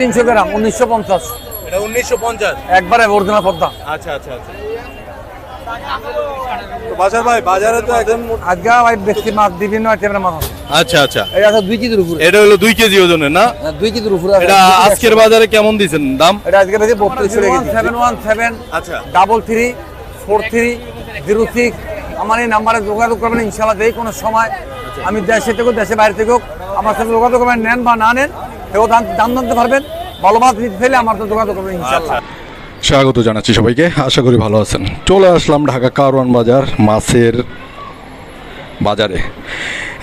তিনশো গ্রাম উনিশশো পঞ্চাশ। এটা উনিশশো পঞ্চাশ? একবারে অরিজিনাল পদ্মা। আচ্ছা আচ্ছা আচ্ছা। তো বাজার ভাই বাজারে তো একদম আজকে ভাই বেশি মাছ বিভিন্ন আইটেমের মাছ আচ্ছা আচ্ছা। এটা আছে দুই কেজির উপরে। এটা হলো দুই কেজি ওজনের না? হ্যাঁ, দুই কেজির উপরে এটা আজকের বাজারে কেমন দিচ্ছেন দাম? এটা আজকে বেশি আচ্ছা। Double three four three zero six আমার এই নাম্বারে যোগাযোগ করবেন ইনশাল্লাহ যে কোনো সময়। আমি দেশে থেকেও দেশে বাইরে থেকেও আমার সাথে যোগাযোগ করবেন নেন বা না নেন। সেও দাম জানতে পারবেন। ভালো মাছ নিতে ফেলে আমার তো যোগাযোগ করবেন ইনশাল্লাহ স্বাগত জানাচ্ছি সবাইকে, আশা করি ভালো আছেন। চলে আসলাম ঢাকা কারওয়ান বাজার, মাছের বাজারে।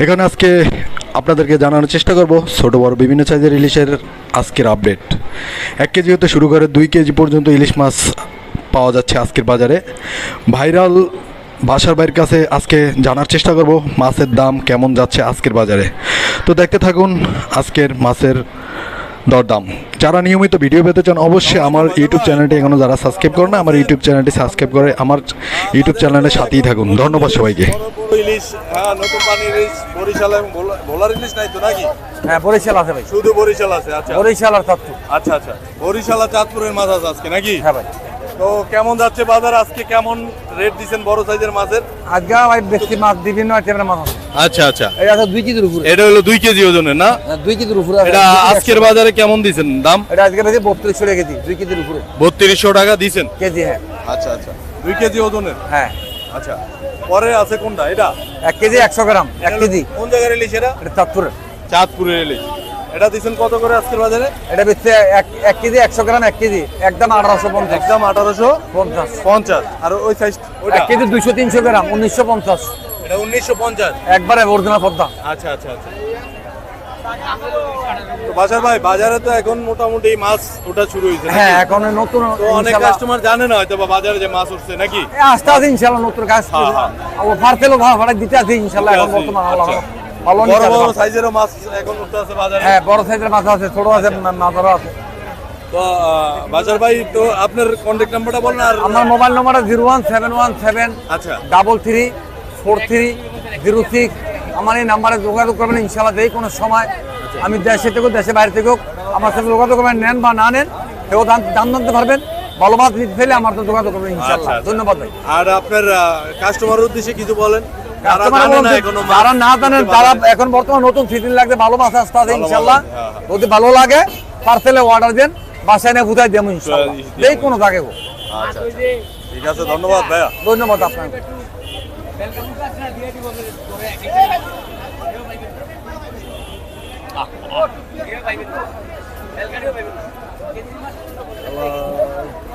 এখানে আজকে আপনাদেরকে জানানোর চেষ্টা করব, ছোট বড় বিভিন্ন সাইজের ইলিশের আজকের আপডেট। এক কেজি হতে শুরু করে দুই কেজি পর্যন্ত ইলিশ মাছ পাওয়া যাচ্ছে আজকের বাজারে। ভাইরাল বাসার বাইরের কাছে আজকে জানার চেষ্টা করব মাছের দাম কেমন যাচ্ছে আজকের বাজারে। তো দেখতে থাকুন আজকের মাছের দরদাম। যারা নিয়মিত ভিডিও পেতে চান অবশ্যই আমার ইউটিউব চ্যানেলটি এখনও যারা সাবস্ক্রাইব করে না আমার ইউটিউব চ্যানেলটি সাবস্ক্রাইব করে আমার ইউটিউব চ্যানেলের সাথেই থাকুন। ধন্যবাদ সবাইকে। ইলিশ হ্যাঁ নতুন পানি ইলিশ বরিশাল এবং ভোলার ইলিশ নাই তো নাকি হ্যাঁ বরিশাল আছে ভাই। শুধু বরিশাল আছে আচ্ছা। বরিশাল আর চাঁদপুর। আচ্ছা আচ্ছা। বরিশাল আর চাঁদপুরের মাছ আছে আজকে নাকি? হ্যাঁ ভাই। তো কেমন যাচ্ছে বাজার? আজকে কেমন রেট দিচ্ছেন বড় সাইজের মাছের? আজকে ভাই বেশি মাছ বিভিন্ন আইটেমের মাছ আছে আচ্ছা আচ্ছা। এটা আছে দুই কেজির উপরে। এটা হলো দুই কেজি ওজনের না? হ্যাঁ, দুই কেজির উপরে এটা আজকের বাজারে কেমন দিচ্ছেন দাম? এটা আজকে বেশি বত্রিশশো কেজি দুই কেজির উপরে। বত্রিশশো টাকা দিচ্ছেন কেজি হ্যাঁ। আচ্ছা আচ্ছা। দুই কেজি ওজনের? হ্যাঁ। আচ্ছা। পরে আছে কোনটা? এটা? এক কেজি একশো গ্রাম এক কেজি। কোন জায়গার ইলিশ এটা? এটা চাঁদপুরের। চাঁদপুরের ইলিশ। এটা দিচ্ছেন কত করে আজকের বাজারে? এটা বেচছে এক কেজি একশো গ্রাম এক কেজি। একদম আঠারোশো পঞ্চাশ। একদম আঠারোশো পঞ্চাশ। পঞ্চাশ। আর ওই সাইজ এক কেজি দুইশো তিনশো গ্রাম উনিশশো পঞ্চাশ। এটা উনিশশো পঞ্চাশ? একবারে অরিজিনাল পদ্মা আচ্ছা আচ্ছা আচ্ছা। বাজার ভাই বাজারে তো এখন মোটামুটি মাছ ওঠা শুরু হয়েছে হ্যাঁ এখন নতুন তো অনেক কাস্টমার জানে না হয়তো বাজারে যে মাছ উঠছে নাকি? আস্তে আস্তে ইনশাল্লাহ নতুন গাছ হ্যাঁ, হ্যাঁ। পার্সেলও ভাড়া দিতে আছে ইনশাল্লাহ এখন বর্তমান বড় বড় সাইজেরও মাছ এখন উঠতে আছে বাজারে। হ্যাঁ বড় সাইজের মাছ আছে ছোট আছে মাথারও আছে। তো বাজার ভাই তো আপনার কন্ট্যাক্ট নাম্বারটা বলেন আর আমার mobile number zero one seven one seven আচ্ছা। Double three four three zero six. আমার এই নাম্বারে যোগাযোগ করবেন ইনশাল্লাহ যে কোনো সময়। আমি দেশে থেকেও দেশে বাইরে থেকেও আমার সাথে যোগাযোগ করবেন নেন বা না নেন সেও দাম দাম জানতে পারবেন। ভালো মাছ নিতে ফেলে আমার তো যোগাযোগ করবেন ইনশাল্লাহ আচ্ছা, আচ্ছা। ধন্যবাদ ভাই। আর আপনার কাস্টমার উদ্দেশ্যে কিছু বলেন। যারা না জানেন তারা এখন বর্তমান নতুন সিজন লাগবে ভালো মাছ আসতে আছে ইনশাল্লাহ হ্যাঁ, হ্যাঁ। যদি ভালো লাগে পার্সেলে অর্ডার দেন বাসায় নিয়ে বুঝাই দেবো ইনশাল্লাহ যেই কোনো জায়গায় হোক। আচ্ছা আচ্ছা। ঠিক আছে ধন্যবাদ ভাইয়া ধন্যবাদ আপনাকে Welcome.